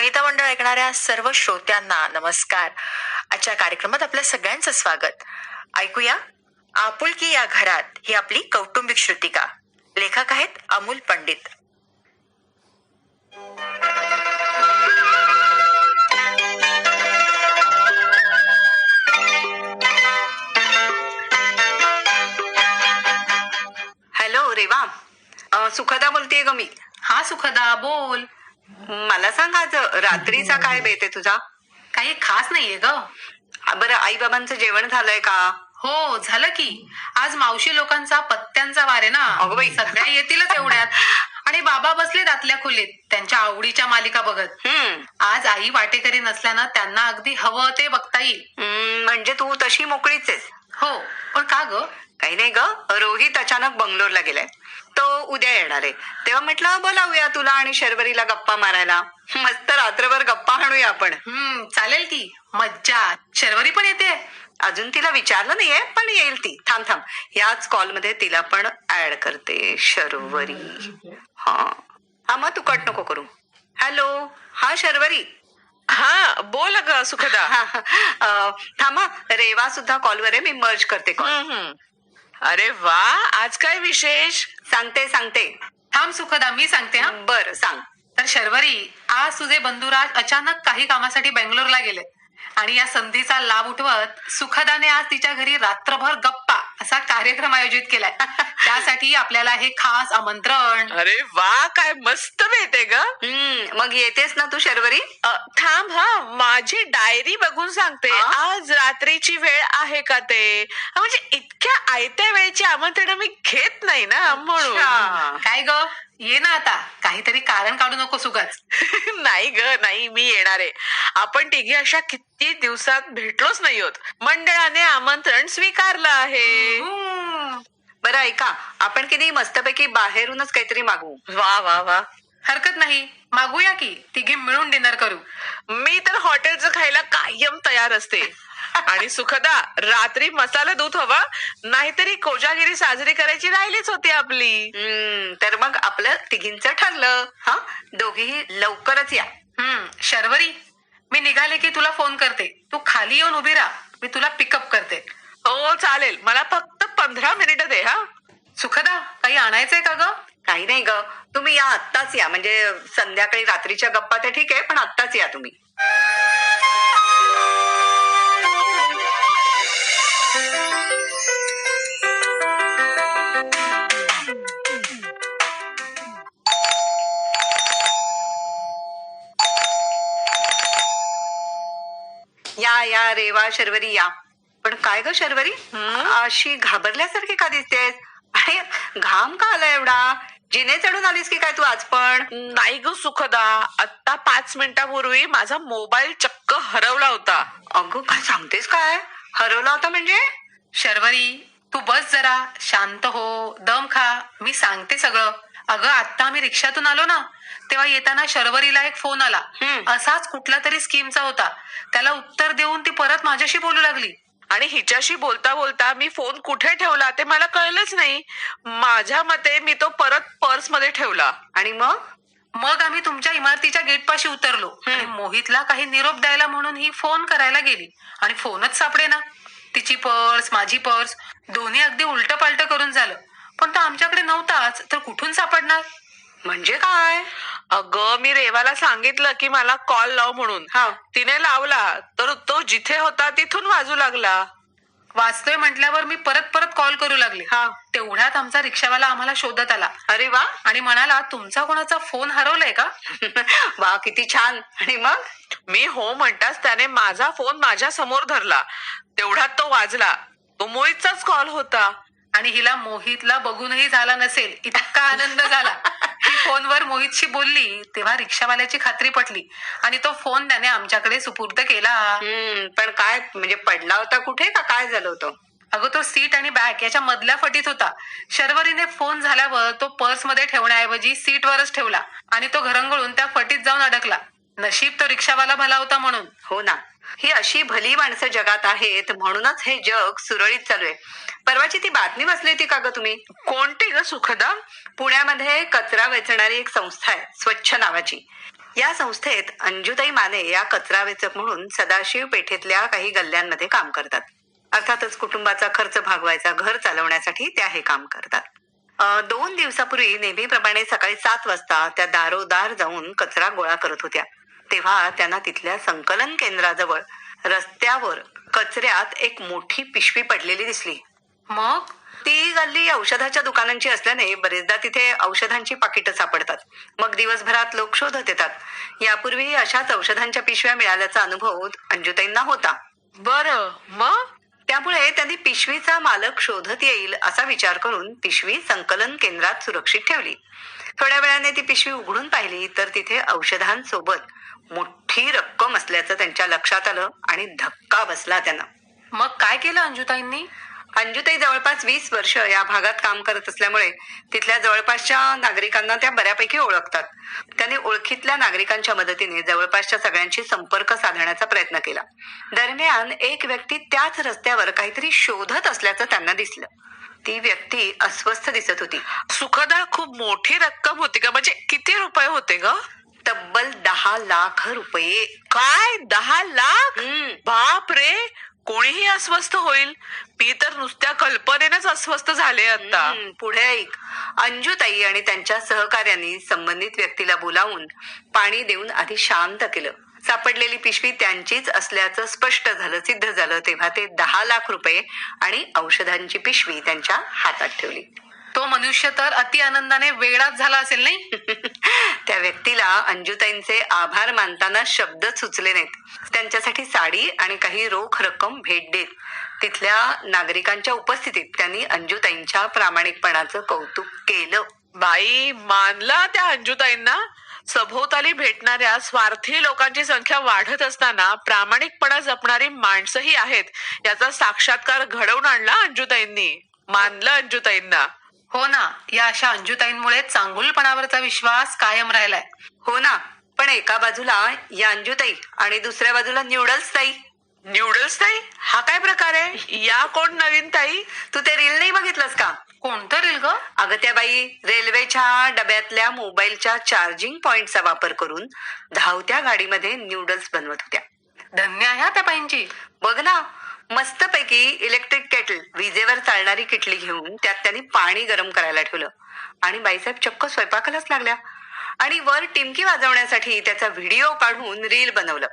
वनिता मंडळ ऐकणाऱ्या सर्व श्रोत्यांना नमस्कार. आजच्या कार्यक्रमात आपल्या सगळ्यांचं स्वागत. ऐकूया आपुलकी या घरात ही आपली कौटुंबिक श्रुतिका लेखक आहेत अमोल पंडित. हॅलो रेवा. सुखदा बोलतेय ग मी. हा सुखदा बोल. मला सांग आज रात्रीचा काय बेत आहे तुझा? काही खास नाहीये ग. बरं आई बाबांचं जेवण झालंय का? हो झालं की. आज मावशी लोकांचा पत्त्यांचा वार आहे ना. अगं बाई. सगळ्या येतीलच एवढ्यात. आणि बाबा बसले आतल्या खोलीत. त्यांच्या आवडीच्या मालिका बघत. हम्म. आज आई वाटेकरी नसल्यानं त्यांना अगदी हवं ते बघता येईल. हम्म, म्हणजे तू तशी मोकळीच आहेस. हो पण का ग? काही नाही ग रोहित अचानक बंगलोरला गेलाय. तो उद्या येणार आहे. तेव्हा म्हटलं बोलावूया तुला आणि शर्वरीला गप्पा मारायला. मस्त रात्रभर गप्पा हाणूया आपण. हम्म चालेल की. मज्जा. शर्वरी पण येते? अजून तिला विचारलं नाहीये पण येईल ती. थांब थांब. याच कॉलमध्ये तिला पण ऍड करते शर्वरी. हा. हा मग तू कट नको करू. हॅलो. हा शर्वरी. बोल ग सुखदा. थांबा रेवा सुद्धा कॉलवर आहे मी मर्ज करते कॉल. अरे वा आज काय विशेष? सांगते सांगते. थांब सुखदा मी सांगते हा. बर सांग. तर शर्वरी आज तुझे बंधुराज अचानक काही कामासाठी बेंगलोरला गेले. आणि या संधीचा लाभ उठवत सुखदाने आज तिच्या घरी रात्रभर गप्पा असा कार्यक्रम आयोजित केलाय. त्यासाठी आपल्याला हे खास आमंत्रण. अरे वा काय मस्त भेटे ग. हम्म मग येतेस ना तू शर्वरी? अ, थांब हा माझी डायरी बघून सांगते? आज रात्रीची वेळ आहे का ते? हा, म्हणजे इतक्या आयत्या वेळेची आमंत्रण मी घेत नाही ना म्हणून. अच्छा. काय ग? ये ना आता. काहीतरी कारण काढू नको सुगाच नाही ग नाही मी येणार. आहे आपण तिघी अशा किती दिवसात भेटलोच नाही होत. मंडळाने आमंत्रण स्वीकारलं आहे. बरं ऐका. आपण की नाही मस्तपैकी बाहेरूनच काहीतरी मागवू? वा वा वा. हरकत नाही. मागूया की. तिघी मिळून डिनर करू. मी तर हॉटेलचं खायला कायम तयार असते. आणि सुखदा रात्री मसाला दूध हवा नाहीतरी कोजागिरी साजरी करायची राहिलीच होती आपली. हम्म तर मग आपलं तिघींचं ठरलं. हा? दोघीही लवकरच या. हम्म शर्वरी मी निघाले की तुला फोन करते. तू खाली येऊन उभी राहा. मी तुला पिकअप करते. हो चालेल. मला फक्त पंधरा मिनिटं दे हा? सुखदा काही आणायचंय का ग? काही नाही ग. तुम्ही या आत्ताच या. म्हणजे संध्याकाळी रात्रीच्या गप्पा तर ठीक आहे पण आत्ताच या तुम्ही. या या रेवा शर्वरी या. पण काय ग शर्वरी? अशी घाबरल्यासारखी का दिसतेस? आणि घाम का आला एवढा? जिने चढून आलीस की काय तू आज पण? नाही ग सुखदा. आता पाच मिनिटापूर्वी माझा मोबाईल चक्क हरवला होता. अगं काय सांगतेस काय? हरवला होता म्हणजे? शर्वरी तू बस जरा. शांत हो. दम खा. मी सांगते सगळं. अगं आता आम्ही रिक्षातून आलो ना तेव्हा येताना शर्वरीला एक फोन आला. असाच कुठला तरी स्कीमचा होता. त्याला उत्तर देऊन ती परत माझ्याशी बोलू लागली. आणि हिच्याशी बोलता बोलता मी फोन कुठे ठेवला ते मला कळलंच नाही. माझ्या मते मी तो परत पर्समध्ये ठेवला. आणि मग? मग आम्ही तुमच्या इमारतीच्या गेटपाशी उतरलो. आणि मोहितला काही निरोप द्यायला म्हणून ही फोन करायला गेली. आणि फोनच सापडे ना तिची पर्स माझी पर्स दोन्ही अगदी उलट पालट करून झालं. पण तो आमच्याकडे नव्हताच तर कुठून सापडणार? म्हणजे काय? अगं मी रेवाला सांगितलं की मला कॉल लाव म्हणून. हा. तिने लावला तर तो जिथे होता तिथून वाजू लागला. वाचतोय म्हटल्यावर मी परत परत कॉल करू लागले. हा. तेवढ्यात आमचा रिक्षावाला आम्हाला शोधत आला. अरे वा. आणि म्हणाला तुमचा कोणाचा फोन हरवलाय का? वा किती छान. आणि मग? मी हो म्हणताच त्याने माझा फोन माझ्यासमोर धरला. तेवढ्यात तो वाजला. तो मोहितचाच कॉल होता. आणि हिला मोहितला बघूनही झाला नसेल इतका आनंद झाला. ती फोनवर मोहितशी बोलली तेव्हा रिक्षावाल्याची खात्री पटली आणि तो फोन त्याने आमच्याकडे सुपूर्द केला. हम्म पण काय म्हणजे पडला होता कुठे का काय झालं होतं? अगं तो सीट आणि बॅग याच्या मधल्या फटीत होता. शर्वरीने फोन झाल्यावर तो पर्समध्ये ठेवण्याऐवजी सीटवरच ठेवला आणि तो घरंगळून त्या फटीत जाऊन अडकला. नशीब तो रिक्षावाला भला होता म्हणून. हो ना. ही अशी भली माणसं जगात आहेत म्हणूनच हे जग सुरळीत चालू आहे. परवाची ती बातमी वाचली होती का ग तुम्ही? कोणती ग सुखदा? पुण्यामध्ये कचरा वेचणारी एक संस्था आहे स्वच्छ नावाची. या संस्थेत अंजुताई माने या कचरा वेचक म्हणून सदाशिव पेठेतल्या काही गल्ल्यांमध्ये काम करतात. अर्थातच कुटुंबाचा खर्च भागवायचा घर चालवण्यासाठी त्या हे काम करतात. दोन दिवसापूर्वी नेहमीप्रमाणे सकाळी सात वाजता त्या दारोदार जाऊन कचरा गोळा करत होत्या. तेव्हा त्यांना तिथल्या संकलन केंद्राजवळ रस्त्यावर कचऱ्यात एक मोठी पिशवी पडलेली दिसली. मग? ती गल्ली औषधाच्या दुकानांची असल्याने बरेचदा तिथे औषधांची पाकिटं सापडतात. मग दिवसभरात लोक शोधत येतात. यापूर्वी अशाच औषधांच्या पिशव्या मिळाल्याचा अनुभव अंजुताईंना होता. बर मग? त्यामुळे त्यांनी पिशवीचा मालक शोधत येईल असा विचार करून पिशवी संकलन केंद्रात सुरक्षित ठेवली. थोड्या वेळाने ती पिशवी उघडून पाहिली तर तिथे औषधांसोबत मोठी रक्कम असल्याचं त्यांच्या लक्षात आलं आणि धक्का बसला त्यांना. मग काय केलं अंजुताईंनी? अंजुताई जवळपास वीस वर्ष या भागात काम करत असल्यामुळे तिथल्या जवळपासच्या नागरिकांना त्या बऱ्यापैकी ओळखतात. त्यांनी ओळखीतल्या नागरिकांच्या मदतीने जवळपासच्या सगळ्यांशी संपर्क साधण्याचा प्रयत्न केला. दरम्यान एक व्यक्ती त्याच रस्त्यावर काहीतरी शोधत असल्याचं त्यांना दिसलं. ती व्यक्ती अस्वस्थ दिसत होती. सुखदा खूप मोठी रक्कम होती का? म्हणजे किती रुपये होते ग? तब्बल दहा लाख रुपये. काय? दहा लाख? हम्म. बाप रे! कोणीही अस्वस्थ होईल. मी तर नुसत्या कल्पनेनच अस्वस्थ झाले आता. हम्म, पुढे ऐक. अंजुताई आणि त्यांच्या सहकार्यांनी संबंधित व्यक्तीला बोलावून पाणी देऊन आधी शांत केलं. सापडलेली पिशवी त्यांचीच असल्याचं स्पष्ट झालं सिद्ध झालं. तेव्हा ते दहा लाख रुपये आणि औषधांची पिशवी त्यांच्या हातात ठेवली. तो मनुष्य तर अति आनंदाने वेळाच झाला असेल नाही? त्या व्यक्तीला अंजुताईंचे आभार मानताना शब्द सुचले नाहीत. त्यांच्यासाठी साडी आणि काही रोख रक्कम भेट देत तिथल्या नागरिकांच्या उपस्थितीत त्यांनी अंजुताईंच्या प्रामाणिकपणाचं कौतुक केलं. बाई मानला त्या अंजुताईंना? सभोवताली भेटणाऱ्या स्वार्थी लोकांची संख्या वाढत असताना प्रामाणिकपणा जपणारी माणसंही आहेत याचा साक्षात्कार घडवून आणला अंजुताईंनी. मानलं अंजुताईंना. हो ना या अशा अंजुताईंमुळे चांगुलपणावरचा विश्वास कायम राहिलाय. हो ना पण एका बाजूला या अंजुताई आणि दुसऱ्या बाजूला न्यूडल्स ताई न्यूडल्स ताई हा काय प्रकार आहे? या कोण नवीन ताई? तू ते रील नाही बघितलंस का? कोणतं रील ग? अगं त्या बाई रेल्वेच्या डब्यातल्या मोबाईलच्या चार्जिंग पॉइंटचा वापर करून धावत्या गाडीमध्ये न्यूडल्स बनवत होत्या. धन्य आहे हा त्या बाईंची. बघ ना मस्तपैकी इलेक्ट्रिक केटल विजेवर चालणारी किटली घेऊन त्यात त्यांनी पाणी गरम करायला ठेवलं. आणि बाईसाहेब चक्क स्वयंपाकालाच लागल्या. आणि वर टिमकी वाजवण्यासाठी त्याचा व्हिडिओ काढून रील बनवलं.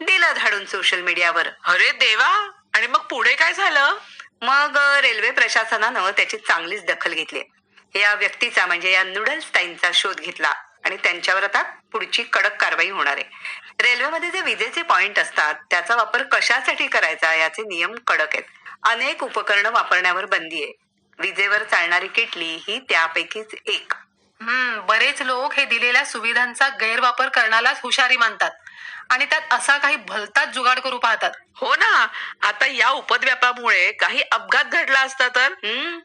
दिलं धाडून सोशल मीडियावर. अरे देवा! आणि मग पुढे काय झालं? मग रेल्वे प्रशासनानं त्याची चांगलीच दखल घेतली. या व्यक्तीचा म्हणजे या नूडल्स ताईंचा शोध घेतला आणि त्यांच्यावर आता पुढची कडक कारवाई होणार आहे. रेल्वेमध्ये जे विजेचे पॉइंट असतात त्याचा वापर कशासाठी करायचा याचे नियम कडक आहेत. अनेक उपकरणं वापरण्यावर बंदी आहे. विजेवर चालणारी किटली ही त्यापैकीच एक. हम्म बरेच लोक हे दिलेल्या सुविधांचा गैरवापर करण्यालाच हुशारी मानतात. आणि त्यात असा काही भलताच जुगाड करू पाहतात. हो ना. आता या उपद्व्यापामुळे काही अपघात घडला असता तर?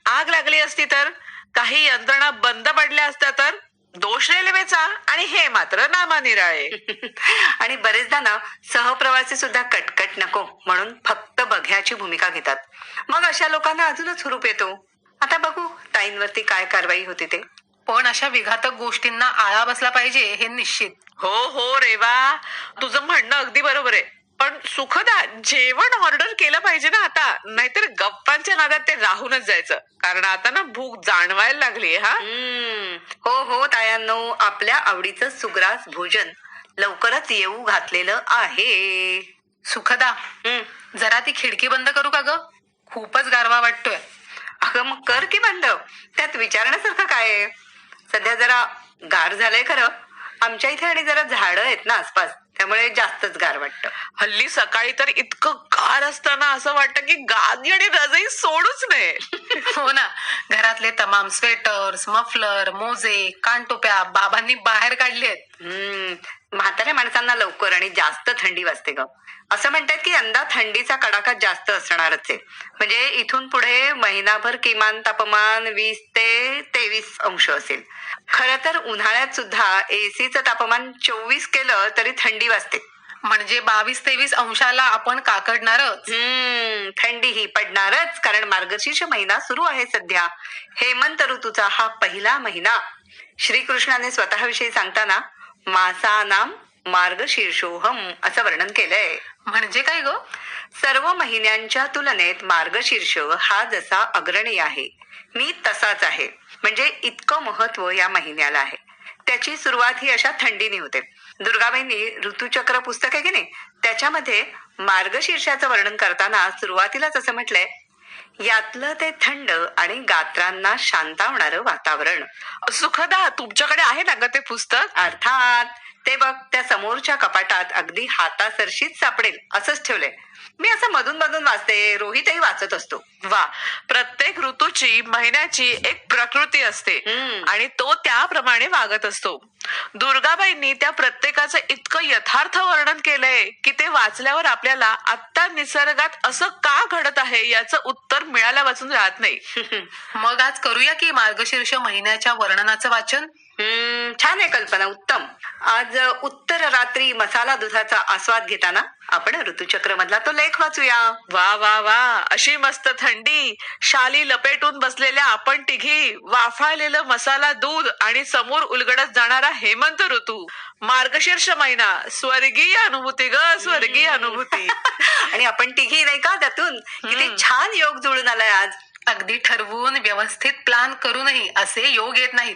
आग लागली असती तर? काही यंत्रणा बंद पडल्या असत्या तर? दोष रेल्वेचा आणि हे मात्र नामानिराळे. आणि बरेचदा ना सहप्रवासी सुद्धा कटकट नको म्हणून फक्त बघ्याची भूमिका घेतात. मग अशा लोकांना अजूनच हुरूप येतो. आता बघू ताईंवरती काय कारवाई होते ते. पण अशा विघातक गोष्टींना आळा बसला पाहिजे हे निश्चित. हो हो रेवा. तुझं म्हणणं अगदी बरोबर आहे. पण सुखदा जेवण ऑर्डर केलं पाहिजे ना आता. नाहीतर गप्पांच्या नादात ते राहूनच जायचं. कारण आता ना भूक जाणवायला लागली हा? हम्म. हो हो तायांनो आपल्या आवडीचं सुग्रास भोजन लवकरच येऊ घातलेलं आहे. सुखदा. जरा ती खिडकी बंद करू का ग? खूपच गारवा वाटतोय. अगं मग कर की बंद. त्यात विचारण्यासारखं काय आहे? सध्या जरा गार झालंय खरं. आमच्या इथे आणि जरा झाडं आहेत ना आसपास त्यामुळे जास्तच गार वाटतं. हल्ली सकाळी तर इतकं गार असताना असं वाटतं की गादी आणि रजई सोडूच नये. हो ना. घरातले तमाम स्वेटर्स मफलर मोजे कानटोप्या बाबांनी बाहेर काढले आहेत. हम्म. म्हाताऱ्या माणसांना लवकर आणि जास्त थंडी वाजते ग. असं म्हणतात की यंदा थंडीचा कडाका जास्त असणारच आहे. म्हणजे इथून पुढे महिनाभर किमान तापमान वीस ते तेवीस अंश असेल. खरं तर उन्हाळ्यात सुद्धा एसीचं तापमान चोवीस केलं तरी थंडी वाजते. म्हणजे बावीस तेवीस अंशाला आपण काकडणारच. हम्म थंडी ही पडणारच. कारण मार्गशीर्ष महिना सुरू आहे सध्या. हेमंत ऋतूचा हा पहिला महिना. श्रीकृष्णाने स्वतःविषयी सांगताना मासानाम मार्गशीर्षोहम असं वर्णन केलंय. म्हणजे काय ग? सर्व महिन्यांच्या तुलनेत मार्गशीर्ष हा जसा अग्रणी आहे मी तसाच आहे. म्हणजे इतकं महत्त्व या महिन्याला आहे. त्याची सुरुवात ही अशा थंडीने होते. दुर्गाबाईंनी ऋतुचक्र पुस्तक आहे की नाही? त्याच्यामध्ये मार्गशीर्षाचं वर्णन करताना सुरुवातीलाच असं म्हटलंय यातलं ते थंड आणि गात्रांना शांतावणारं वातावरण. सुखदा तुमच्याकडे आहे ना ग ते पुस्तक? अर्थात ते बघ त्या समोरच्या कपाटात अगदी हातासरशीच सापडेल असंच ठेवलंय. मी असं मधून मधून वाचते रोहितही वाचत असतो. वा प्रत्येक ऋतूची महिन्याची एक प्रकृती असते. आणि तो त्याप्रमाणे वागत असतो. दुर्गाबाईंनी त्या प्रत्येकाचं इतकं यथार्थ वर्णन केलंय की ते वाचल्यावर आपल्याला आत्ता निसर्गात असं का घडत आहे याचं उत्तर मिळाल्या वाचून राहत नाही. मग आज करूया की मार्गशीर्ष महिन्याच्या वर्णनाचं वाचन? हम्म, छान आहे कल्पना उत्तम. आज उत्तर रात्री मसाला दुधाचा आस्वाद घेताना आपण ऋतुचक्र मधला तो लेख वाचूया. वा वा वा. अशी मस्त थंडी शाली लपेटून बसलेल्या आपण तिघी वाफाळलेलं मसाला दूध आणि समोर उलगडत जाणारा हेमंत ऋतू. मार्गशीर्ष महिना स्वर्गीय अनुभूती ग स्वर्गीय अनुभूती. आणि आपण तिघी नाही का त्यातून? किती छान योग जुळून आलाय आज. अगदी ठरवून व्यवस्थित प्लान करूनही असे योग येत नाहीत.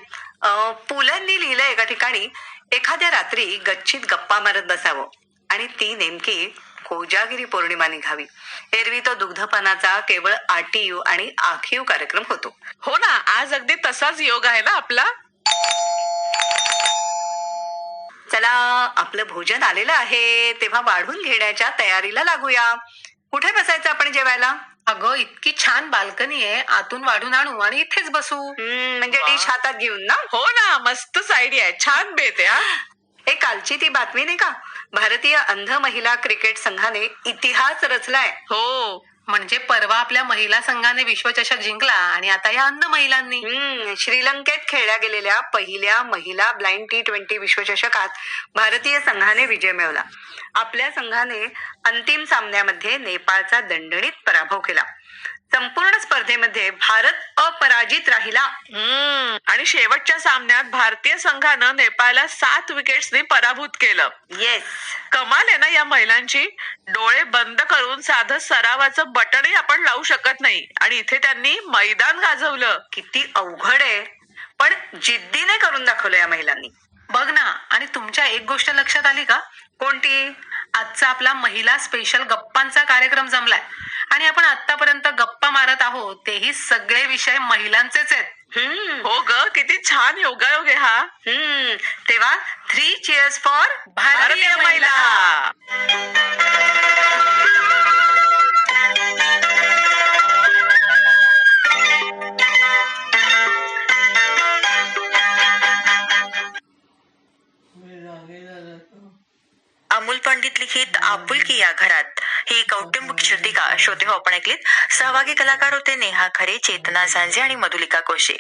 पुलंनी लिहिलंय एका ठिकाणी एखाद्या रात्री गच्चीत गप्पा मारत बसावं. आणि ती नेमकी कोजागिरी पौर्णिमा निघावी एरवी तो दुग्धपानाचा केवळ आटीव आणि आखीव कार्यक्रम होतो. हो ना आज अगदी तसाच योग आहे ना आपला? चला आपलं भोजन आलेलं आहे. तेव्हा वाढून घेण्याच्या तयारीला लागूया. कुठे बसायचं आपण जेवायला? अगं इतकी छान बाल्कनी आहे. आतून वाढून आणू आणि इथेच बसू. म्हणजे. डिश हातात घेऊन ना? हो ना मस्तच आयडिया आहे. छान बेत आहे हा. एक कालची ती बातमी नाही का? भारतीय अंध महिला क्रिकेट संघाने इतिहास रचलाय. हो. म्हणजे परवा आपल्या महिला संघाने विश्वचषक जिंकला आणि आता या अंध महिलांनी. हम्म, श्रीलंकेत खेळल्या गेलेल्या पहिल्या महिला ब्लाइंड टी ट्वेंटी विश्वचषकात भारतीय संघाने विजय मिळवला. आपल्या संघाने अंतिम सामन्यामध्ये नेपाळचा दणदणीत पराभव केला. संपूर्ण स्पर्धेमध्ये भारत अपराजित राहिला. आणि शेवटच्या सामन्यात भारतीय संघानं नेपाळला सात विकेट्सनी पराभूत केलं. येस कमाल आहे ना या महिलांची? डोळे बंद करून साधं सरावाचं बटनही आपण लावू शकत नाही. आणि इथे त्यांनी मैदान गाजवलं. किती अवघड आहे. पण जिद्दीने करून दाखवलं या महिलांनी. बघ ना आणि तुमच्या एक गोष्ट लक्षात आली का? कोणती? आजचा आपला महिला स्पेशल गप्पांचा कार्यक्रम जमलाय. आणि आपण आतापर्यंत गप्पा मारत आहोत तेही सगळे विषय महिलांचेच आहेत. हो ग किती छान योगायोग आहे हा. तेव्हा थ्री चेअर्स फॉर भारतीय ऐकलीत. सहभागी कलाकार होते नेहा खरे चेतना सांजे आणि मधुलिका कोशे.